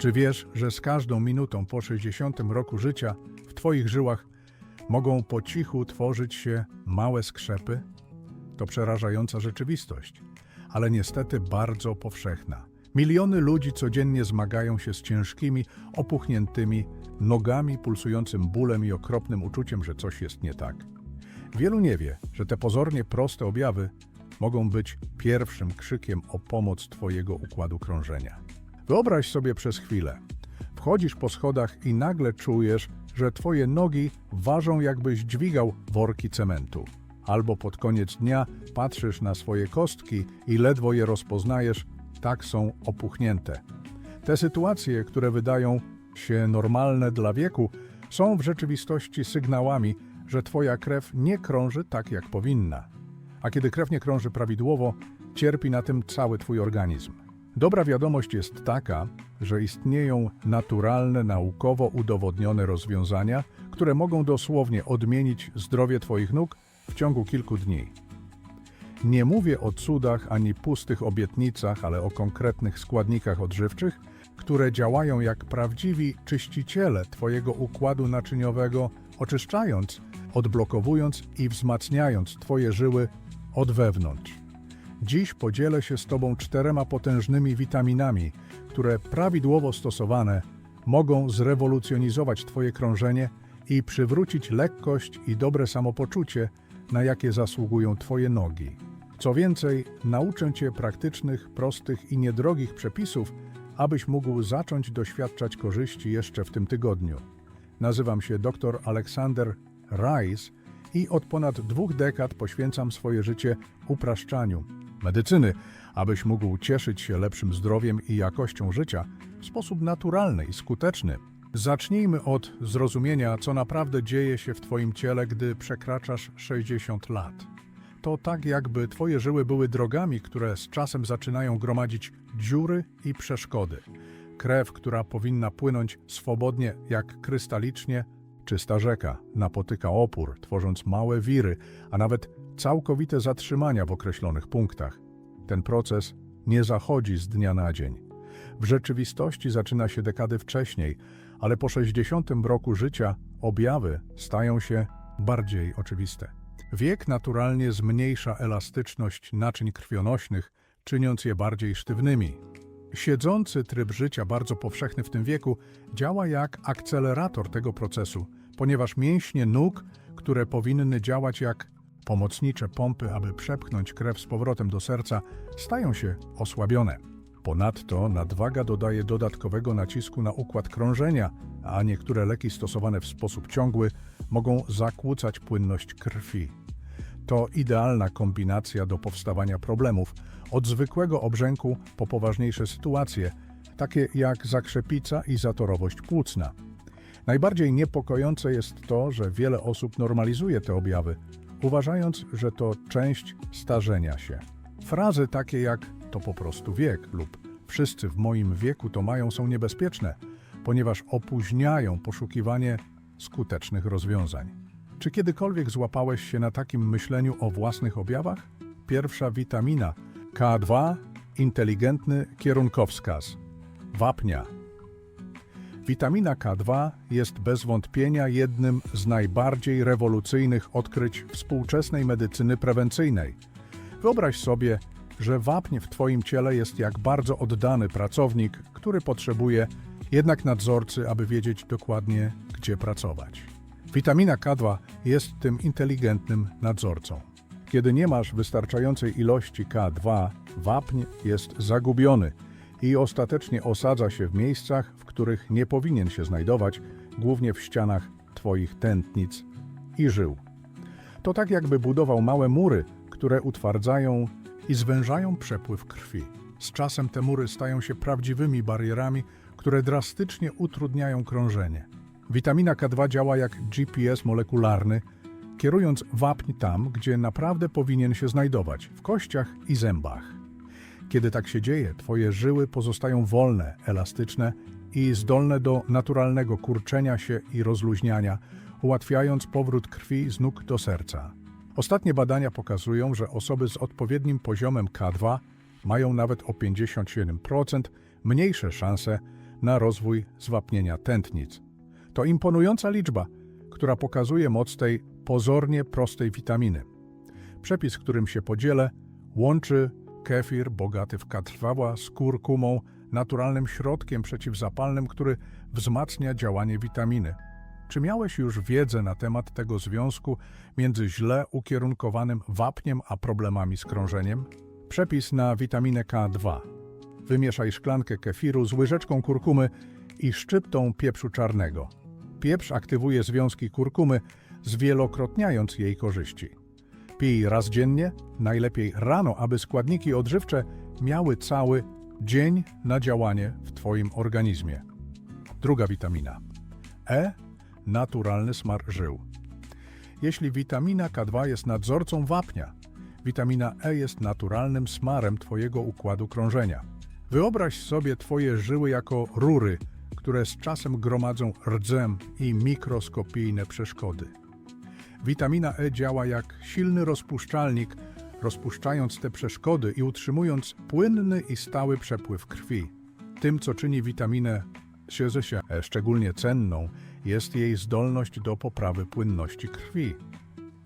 Czy wiesz, że z każdą minutą po 60 roku życia w Twoich żyłach mogą po cichu tworzyć się małe skrzepy? To przerażająca rzeczywistość, ale niestety bardzo powszechna. Miliony ludzi codziennie zmagają się z ciężkimi, opuchniętymi nogami, pulsującym bólem i okropnym uczuciem, że coś jest nie tak. Wielu nie wie, że te pozornie proste objawy mogą być pierwszym krzykiem o pomoc Twojego układu krążenia. Wyobraź sobie przez chwilę. Wchodzisz po schodach i nagle czujesz, że Twoje nogi ważą jakbyś dźwigał worki cementu. Albo pod koniec dnia patrzysz na swoje kostki i ledwo je rozpoznajesz, tak są opuchnięte. Te sytuacje, które wydają się normalne dla wieku, są w rzeczywistości sygnałami, że Twoja krew nie krąży tak, jak powinna. A kiedy krew nie krąży prawidłowo, cierpi na tym cały Twój organizm. Dobra wiadomość jest taka, że istnieją naturalne, naukowo udowodnione rozwiązania, które mogą dosłownie odmienić zdrowie Twoich nóg w ciągu kilku dni. Nie mówię o cudach ani pustych obietnicach, ale o konkretnych składnikach odżywczych, które działają jak prawdziwi czyściciele Twojego układu naczyniowego, oczyszczając, odblokowując i wzmacniając Twoje żyły od wewnątrz. Dziś podzielę się z Tobą czterema potężnymi witaminami, które prawidłowo stosowane mogą zrewolucjonizować Twoje krążenie i przywrócić lekkość i dobre samopoczucie, na jakie zasługują Twoje nogi. Co więcej, nauczę Cię praktycznych, prostych i niedrogich przepisów, abyś mógł zacząć doświadczać korzyści jeszcze w tym tygodniu. Nazywam się dr Aleksander Rice i od ponad dwóch dekad poświęcam swoje życie upraszczaniu medycyny, abyś mógł cieszyć się lepszym zdrowiem i jakością życia w sposób naturalny i skuteczny. Zacznijmy od zrozumienia, co naprawdę dzieje się w Twoim ciele, gdy przekraczasz 60 lat. To tak, jakby Twoje żyły były drogami, które z czasem zaczynają gromadzić dziury i przeszkody. Krew, która powinna płynąć swobodnie jak krystalicznie, czysta rzeka, napotyka opór, tworząc małe wiry, a nawet całkowite zatrzymania w określonych punktach. Ten proces nie zachodzi z dnia na dzień. W rzeczywistości zaczyna się dekady wcześniej, ale po 60 roku życia objawy stają się bardziej oczywiste. Wiek naturalnie zmniejsza elastyczność naczyń krwionośnych, czyniąc je bardziej sztywnymi. Siedzący tryb życia, bardzo powszechny w tym wieku, działa jak akcelerator tego procesu, ponieważ mięśnie nóg, które powinny działać jak pomocnicze pompy, aby przepchnąć krew z powrotem do serca, stają się osłabione. Ponadto nadwaga dodaje dodatkowego nacisku na układ krążenia, a niektóre leki stosowane w sposób ciągły mogą zakłócać płynność krwi. To idealna kombinacja do powstawania problemów, od zwykłego obrzęku po poważniejsze sytuacje, takie jak zakrzepica i zatorowość płucna. Najbardziej niepokojące jest to, że wiele osób normalizuje te objawy, uważając, że to część starzenia się. Frazy takie jak to po prostu wiek lub wszyscy w moim wieku to mają są niebezpieczne, ponieważ opóźniają poszukiwanie skutecznych rozwiązań. Czy kiedykolwiek złapałeś się na takim myśleniu o własnych objawach? Pierwsza witamina K2 inteligentny kierunkowskaz. Wapnia. Witamina K2 jest bez wątpienia jednym z najbardziej rewolucyjnych odkryć współczesnej medycyny prewencyjnej. Wyobraź sobie, że wapń w Twoim ciele jest jak bardzo oddany pracownik, który potrzebuje jednak nadzorcy, aby wiedzieć dokładnie, gdzie pracować. Witamina K2 jest tym inteligentnym nadzorcą. Kiedy nie masz wystarczającej ilości K2, wapń jest zagubiony i ostatecznie osadza się w miejscach, w których nie powinien się znajdować, głównie w ścianach Twoich tętnic i żył. To tak jakby budował małe mury, które utwardzają i zwężają przepływ krwi. Z czasem te mury stają się prawdziwymi barierami, które drastycznie utrudniają krążenie. Witamina K2 działa jak GPS molekularny, kierując wapń tam, gdzie naprawdę powinien się znajdować w kościach i zębach. Kiedy tak się dzieje, Twoje żyły pozostają wolne, elastyczne i zdolne do naturalnego kurczenia się i rozluźniania, ułatwiając powrót krwi z nóg do serca. Ostatnie badania pokazują, że osoby z odpowiednim poziomem K2 mają nawet o 57% mniejsze szanse na rozwój zwapnienia tętnic. To imponująca liczba, która pokazuje moc tej pozornie prostej witaminy. Przepis, którym się podzielę, łączy kefir bogaty w katrwała z kurkumą, naturalnym środkiem przeciwzapalnym, który wzmacnia działanie witaminy. Czy miałeś już wiedzę na temat tego związku między źle ukierunkowanym wapniem a problemami z krążeniem? Przepis na witaminę K2. Wymieszaj szklankę kefiru z łyżeczką kurkumy i szczyptą pieprzu czarnego. Pieprz aktywuje związki kurkumy, zwielokrotniając jej korzyści. Pij raz dziennie, najlepiej rano, aby składniki odżywcze miały cały dzień na działanie w Twoim organizmie. Druga witamina. E. Naturalny smar żył. Jeśli witamina K2 jest nadzorcą wapnia, witamina E jest naturalnym smarem Twojego układu krążenia. Wyobraź sobie Twoje żyły jako rury, które z czasem gromadzą rdzem i mikroskopijne przeszkody. Witamina E działa jak silny rozpuszczalnik, rozpuszczając te przeszkody i utrzymując płynny i stały przepływ krwi. Tym, co czyni witaminę się szczególnie cenną, jest jej zdolność do poprawy płynności krwi.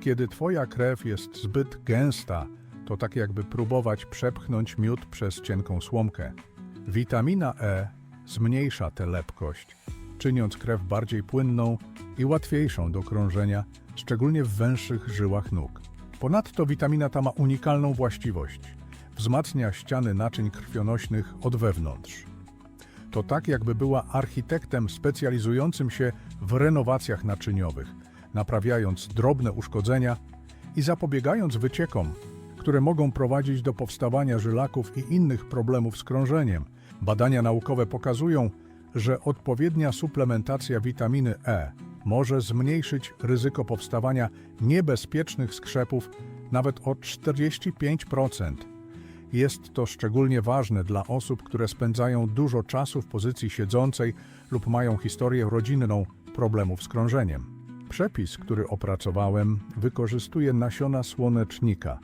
Kiedy twoja krew jest zbyt gęsta, to tak jakby próbować przepchnąć miód przez cienką słomkę. Witamina E zmniejsza tę lepkość, czyniąc krew bardziej płynną i łatwiejszą do krążenia, szczególnie w węższych żyłach nóg. Ponadto witamina ta ma unikalną właściwość. Wzmacnia ściany naczyń krwionośnych od wewnątrz. To tak, jakby była architektem specjalizującym się w renowacjach naczyniowych, naprawiając drobne uszkodzenia i zapobiegając wyciekom, które mogą prowadzić do powstawania żylaków i innych problemów z krążeniem. Badania naukowe pokazują, że odpowiednia suplementacja witaminy E może zmniejszyć ryzyko powstawania niebezpiecznych skrzepów nawet o 45%. Jest to szczególnie ważne dla osób, które spędzają dużo czasu w pozycji siedzącej lub mają historię rodzinną problemów z krążeniem. Przepis, który opracowałem, wykorzystuje nasiona słonecznika,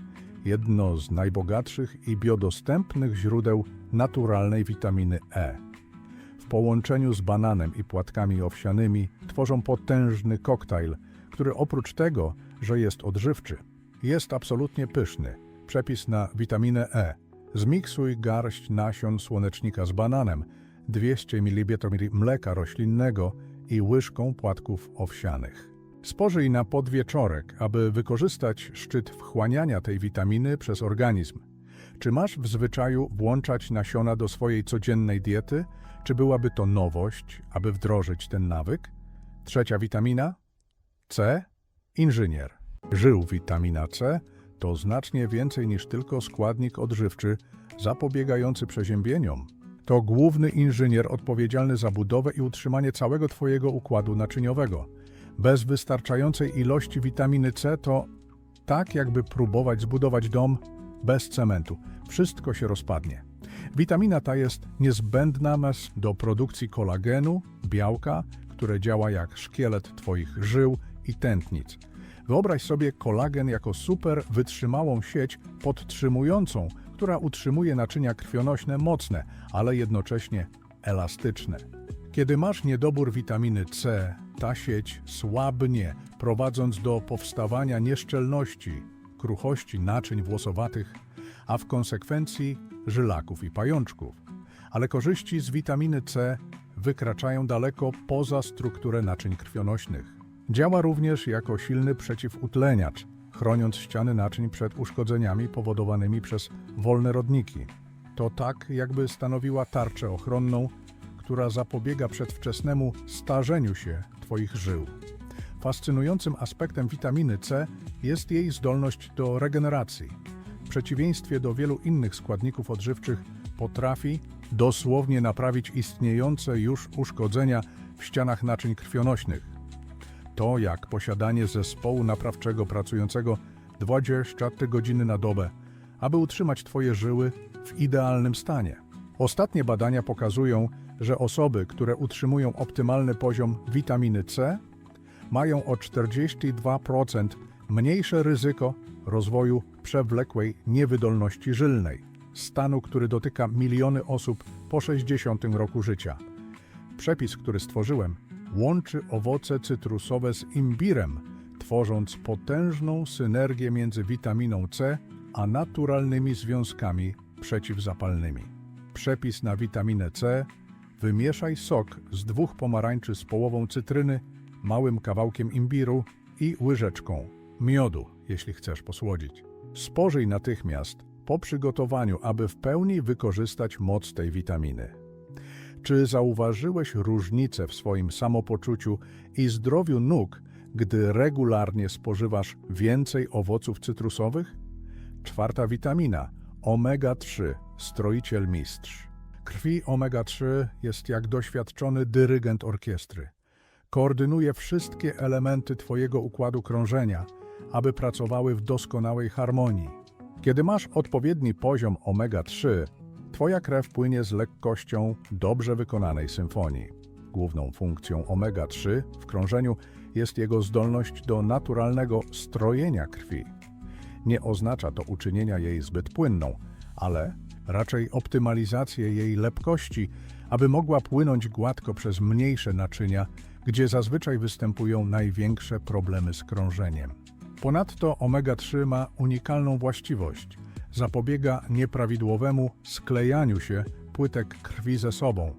jedno z najbogatszych i biodostępnych źródeł naturalnej witaminy E. Połączeniu z bananem i płatkami owsianymi tworzą potężny koktajl, który oprócz tego, że jest odżywczy, jest absolutnie pyszny. Przepis na witaminę E. Zmiksuj garść nasion słonecznika z bananem, 200 ml mleka roślinnego i łyżką płatków owsianych. Spożyj na podwieczorek, aby wykorzystać szczyt wchłaniania tej witaminy przez organizm. Czy masz w zwyczaju włączać nasiona do swojej codziennej diety? Czy byłaby to nowość, aby wdrożyć ten nawyk? Trzecia witamina? C. Inżynier. Żył witamina C to znacznie więcej niż tylko składnik odżywczy zapobiegający przeziębieniom. To główny inżynier odpowiedzialny za budowę i utrzymanie całego Twojego układu naczyniowego. Bez wystarczającej ilości witaminy C to tak, jakby próbować zbudować dom bez cementu. Wszystko się rozpadnie. Witamina ta jest niezbędna do produkcji kolagenu, białka, które działa jak szkielet Twoich żył i tętnic. Wyobraź sobie kolagen jako super wytrzymałą sieć podtrzymującą, która utrzymuje naczynia krwionośne mocne, ale jednocześnie elastyczne. Kiedy masz niedobór witaminy C, ta sieć słabnie, prowadząc do powstawania nieszczelności, kruchości naczyń włosowatych, a w konsekwencji żylaków i pajączków. Ale korzyści z witaminy C wykraczają daleko poza strukturę naczyń krwionośnych. Działa również jako silny przeciwutleniacz, chroniąc ściany naczyń przed uszkodzeniami powodowanymi przez wolne rodniki. To tak, jakby stanowiła tarczę ochronną, która zapobiega przedwczesnemu starzeniu się Twoich żył. Fascynującym aspektem witaminy C jest jej zdolność do regeneracji. W przeciwieństwie do wielu innych składników odżywczych potrafi dosłownie naprawić istniejące już uszkodzenia w ścianach naczyń krwionośnych. To jak posiadanie zespołu naprawczego pracującego 24 godziny na dobę, aby utrzymać Twoje żyły w idealnym stanie. Ostatnie badania pokazują, że osoby, które utrzymują optymalny poziom witaminy C, mają o 42% mniejsze ryzyko rozwoju przewlekłej niewydolności żylnej, stanu, który dotyka miliony osób po 60 roku życia. Przepis, który stworzyłem, łączy owoce cytrusowe z imbirem, tworząc potężną synergię między witaminą C a naturalnymi związkami przeciwzapalnymi. Przepis na witaminę C wymieszaj sok z dwóch pomarańczy z połową cytryny, małym kawałkiem imbiru i łyżeczką miodu, jeśli chcesz posłodzić. Spożyj natychmiast po przygotowaniu, aby w pełni wykorzystać moc tej witaminy. Czy zauważyłeś różnicę w swoim samopoczuciu i zdrowiu nóg, gdy regularnie spożywasz więcej owoców cytrusowych? Czwarta witamina omega-3, stroiciel mistrz. Krwi omega-3 jest jak doświadczony dyrygent orkiestry. Koordynuje wszystkie elementy Twojego układu krążenia, aby pracowały w doskonałej harmonii. Kiedy masz odpowiedni poziom omega-3, Twoja krew płynie z lekkością dobrze wykonanej symfonii. Główną funkcją omega-3 w krążeniu jest jego zdolność do naturalnego strojenia krwi. Nie oznacza to uczynienia jej zbyt płynną, ale raczej optymalizację jej lepkości, aby mogła płynąć gładko przez mniejsze naczynia, gdzie zazwyczaj występują największe problemy z krążeniem. Ponadto omega-3 ma unikalną właściwość. Zapobiega nieprawidłowemu sklejaniu się płytek krwi ze sobą.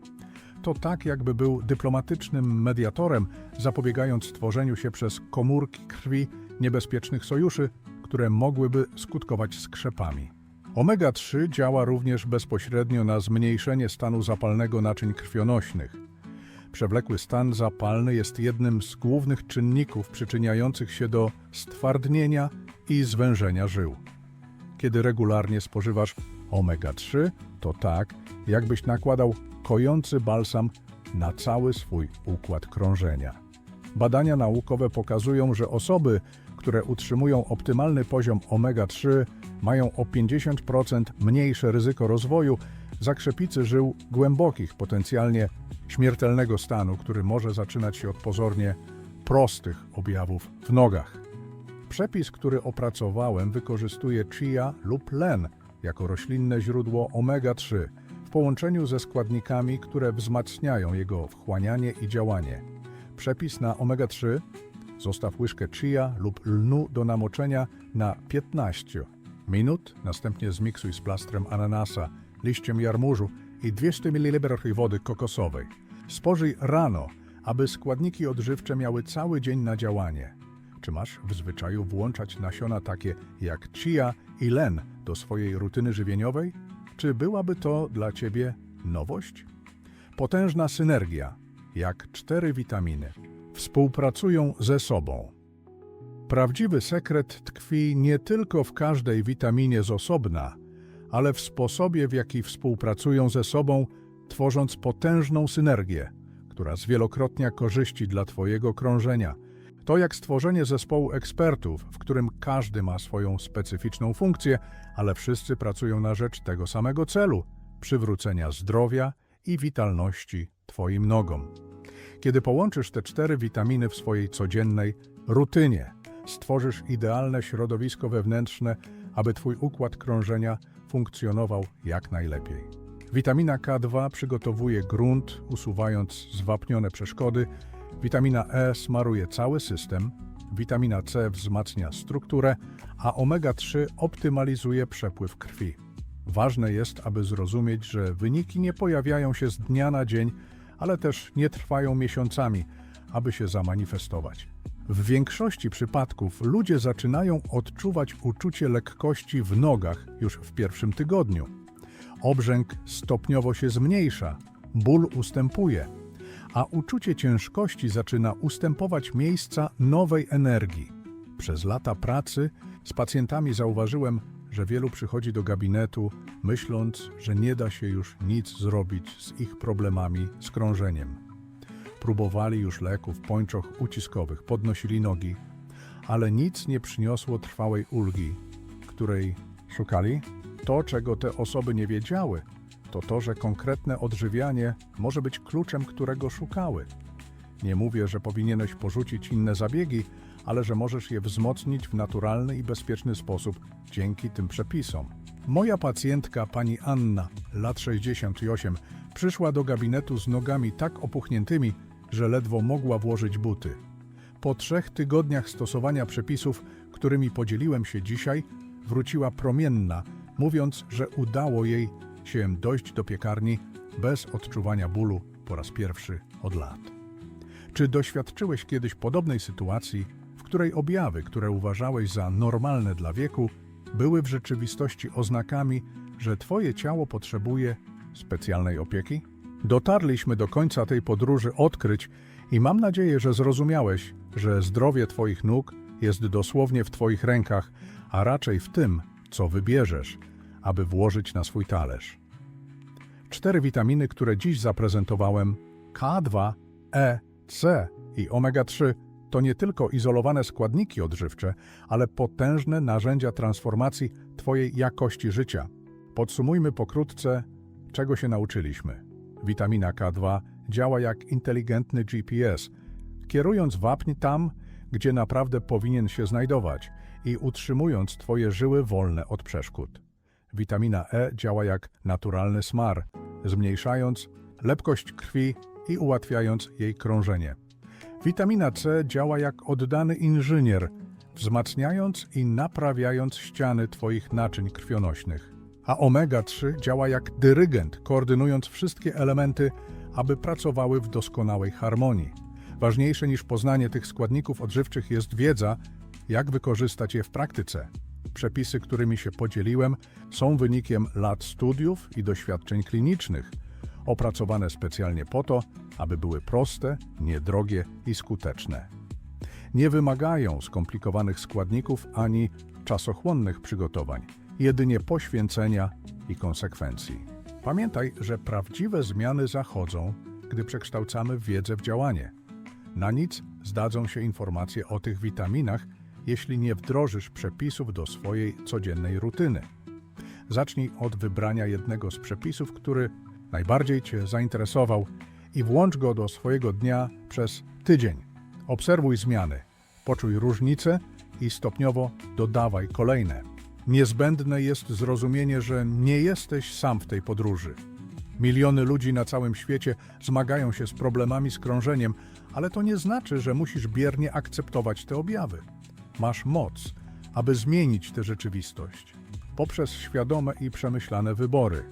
To tak, jakby był dyplomatycznym mediatorem, zapobiegając tworzeniu się przez komórki krwi niebezpiecznych sojuszy, które mogłyby skutkować skrzepami. Omega-3 działa również bezpośrednio na zmniejszenie stanu zapalnego naczyń krwionośnych. Przewlekły stan zapalny jest jednym z głównych czynników przyczyniających się do stwardnienia i zwężenia żył. Kiedy regularnie spożywasz omega-3, to tak, jakbyś nakładał kojący balsam na cały swój układ krążenia. Badania naukowe pokazują, że osoby, które utrzymują optymalny poziom omega-3, mają o 50% mniejsze ryzyko rozwoju zakrzepicy żył głębokich, potencjalnie śmiertelnego stanu, który może zaczynać się od pozornie prostych objawów w nogach. Przepis, który opracowałem, wykorzystuje chia lub len jako roślinne źródło omega-3 w połączeniu ze składnikami, które wzmacniają jego wchłanianie i działanie. Przepis na omega-3 zostaw łyżkę chia lub lnu do namoczenia na 15 minut, następnie zmiksuj z plastrem ananasa, liściem jarmużu i 200 ml wody kokosowej. Spożyj rano, aby składniki odżywcze miały cały dzień na działanie. Czy masz w zwyczaju włączać nasiona takie jak chia i len do swojej rutyny żywieniowej? Czy byłaby to dla Ciebie nowość? Potężna synergia, jak cztery witaminy, współpracują ze sobą. Prawdziwy sekret tkwi nie tylko w każdej witaminie z osobna, ale w sposobie, w jaki współpracują ze sobą, tworząc potężną synergię, która zwielokrotnia korzyści dla Twojego krążenia. To jak stworzenie zespołu ekspertów, w którym każdy ma swoją specyficzną funkcję, ale wszyscy pracują na rzecz tego samego celu przywrócenia zdrowia i witalności Twoim nogom. Kiedy połączysz te cztery witaminy w swojej codziennej rutynie, stworzysz idealne środowisko wewnętrzne, aby Twój układ krążenia funkcjonował jak najlepiej. Witamina K2 przygotowuje grunt, usuwając zwapnione przeszkody. Witamina E smaruje cały system. Witamina C wzmacnia strukturę, a omega-3 optymalizuje przepływ krwi. Ważne jest, aby zrozumieć, że wyniki nie pojawiają się z dnia na dzień, ale też nie trwają miesiącami, aby się zamanifestować. W większości przypadków ludzie zaczynają odczuwać uczucie lekkości w nogach już w pierwszym tygodniu. Obrzęk stopniowo się zmniejsza, ból ustępuje, a uczucie ciężkości zaczyna ustępować miejsca nowej energii. Przez lata pracy z pacjentami zauważyłem, że wielu przychodzi do gabinetu, myśląc, że nie da się już nic zrobić z ich problemami z krążeniem. Próbowali już leków, pończoch uciskowych, podnosili nogi, ale nic nie przyniosło trwałej ulgi, której szukali. To, czego te osoby nie wiedziały, to to, że konkretne odżywianie może być kluczem, którego szukały. Nie mówię, że powinieneś porzucić inne zabiegi, ale że możesz je wzmocnić w naturalny i bezpieczny sposób dzięki tym przepisom. Moja pacjentka, pani Anna, lat 68, przyszła do gabinetu z nogami tak opuchniętymi, że ledwo mogła włożyć buty. Po trzech tygodniach stosowania przepisów, którymi podzieliłem się dzisiaj, wróciła promienna, mówiąc, że udało jej się dojść do piekarni bez odczuwania bólu po raz pierwszy od lat. Czy doświadczyłeś kiedyś podobnej sytuacji, w której objawy, które uważałeś za normalne dla wieku, były w rzeczywistości oznakami, że Twoje ciało potrzebuje specjalnej opieki? Dotarliśmy do końca tej podróży odkryć i mam nadzieję, że zrozumiałeś, że zdrowie Twoich nóg jest dosłownie w Twoich rękach, a raczej w tym, co wybierzesz, aby włożyć na swój talerz. Cztery witaminy, które dziś zaprezentowałem, K2, E, C i omega-3 to nie tylko izolowane składniki odżywcze, ale potężne narzędzia transformacji Twojej jakości życia. Podsumujmy pokrótce, czego się nauczyliśmy. Witamina K2 działa jak inteligentny GPS, kierując wapń tam, gdzie naprawdę powinien się znajdować i utrzymując Twoje żyły wolne od przeszkód. Witamina E działa jak naturalny smar, zmniejszając lepkość krwi i ułatwiając jej krążenie. Witamina C działa jak oddany inżynier, wzmacniając i naprawiając ściany Twoich naczyń krwionośnych. A omega-3 działa jak dyrygent, koordynując wszystkie elementy, aby pracowały w doskonałej harmonii. Ważniejsze niż poznanie tych składników odżywczych jest wiedza, jak wykorzystać je w praktyce. Przepisy, którymi się podzieliłem, są wynikiem lat studiów i doświadczeń klinicznych, opracowane specjalnie po to, aby były proste, niedrogie i skuteczne. Nie wymagają skomplikowanych składników ani czasochłonnych przygotowań, jedynie poświęcenia i konsekwencji. Pamiętaj, że prawdziwe zmiany zachodzą, gdy przekształcamy wiedzę w działanie. Na nic zdadzą się informacje o tych witaminach, jeśli nie wdrożysz przepisów do swojej codziennej rutyny. Zacznij od wybrania jednego z przepisów, który najbardziej Cię zainteresował i włącz go do swojego dnia przez tydzień. Obserwuj zmiany, poczuj różnice i stopniowo dodawaj kolejne. Niezbędne jest zrozumienie, że nie jesteś sam w tej podróży. Miliony ludzi na całym świecie zmagają się z problemami z krążeniem, ale to nie znaczy, że musisz biernie akceptować te objawy. Masz moc, aby zmienić tę rzeczywistość poprzez świadome i przemyślane wybory.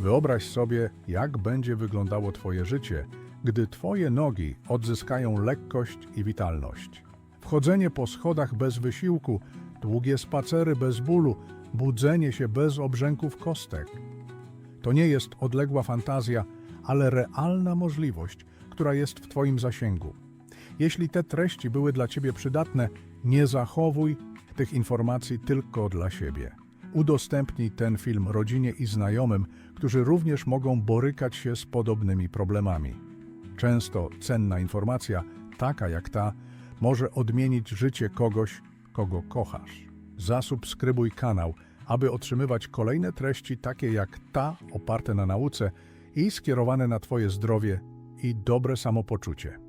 Wyobraź sobie, jak będzie wyglądało Twoje życie, gdy Twoje nogi odzyskają lekkość i witalność. Wchodzenie po schodach bez wysiłku, długie spacery bez bólu, budzenie się bez obrzęków kostek. To nie jest odległa fantazja, ale realna możliwość, która jest w Twoim zasięgu. Jeśli te treści były dla Ciebie przydatne, nie zachowuj tych informacji tylko dla siebie. Udostępnij ten film rodzinie i znajomym, którzy również mogą borykać się z podobnymi problemami. Często cenna informacja, taka jak ta, może odmienić życie kogoś, kogo kochasz. Zasubskrybuj kanał, aby otrzymywać kolejne treści takie jak ta, oparte na nauce i skierowane na Twoje zdrowie i dobre samopoczucie.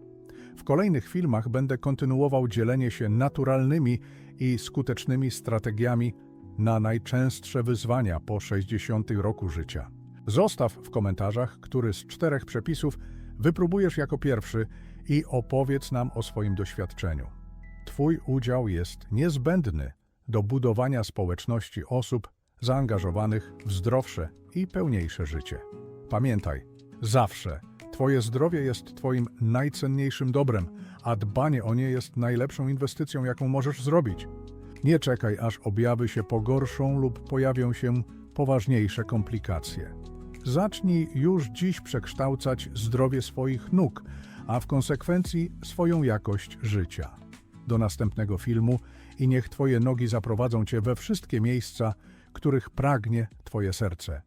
W kolejnych filmach będę kontynuował dzielenie się naturalnymi i skutecznymi strategiami na najczęstsze wyzwania po 60 roku życia. Zostaw w komentarzach, który z czterech przepisów wypróbujesz jako pierwszy i opowiedz nam o swoim doświadczeniu. Twój udział jest niezbędny do budowania społeczności osób zaangażowanych w zdrowsze i pełniejsze życie. Pamiętaj, zawsze Twoje zdrowie jest Twoim najcenniejszym dobrem, a dbanie o nie jest najlepszą inwestycją, jaką możesz zrobić. Nie czekaj, aż objawy się pogorszą lub pojawią się poważniejsze komplikacje. Zacznij już dziś przekształcać zdrowie swoich nóg, a w konsekwencji swoją jakość życia. Do następnego filmu i niech Twoje nogi zaprowadzą Cię we wszystkie miejsca, których pragnie Twoje serce.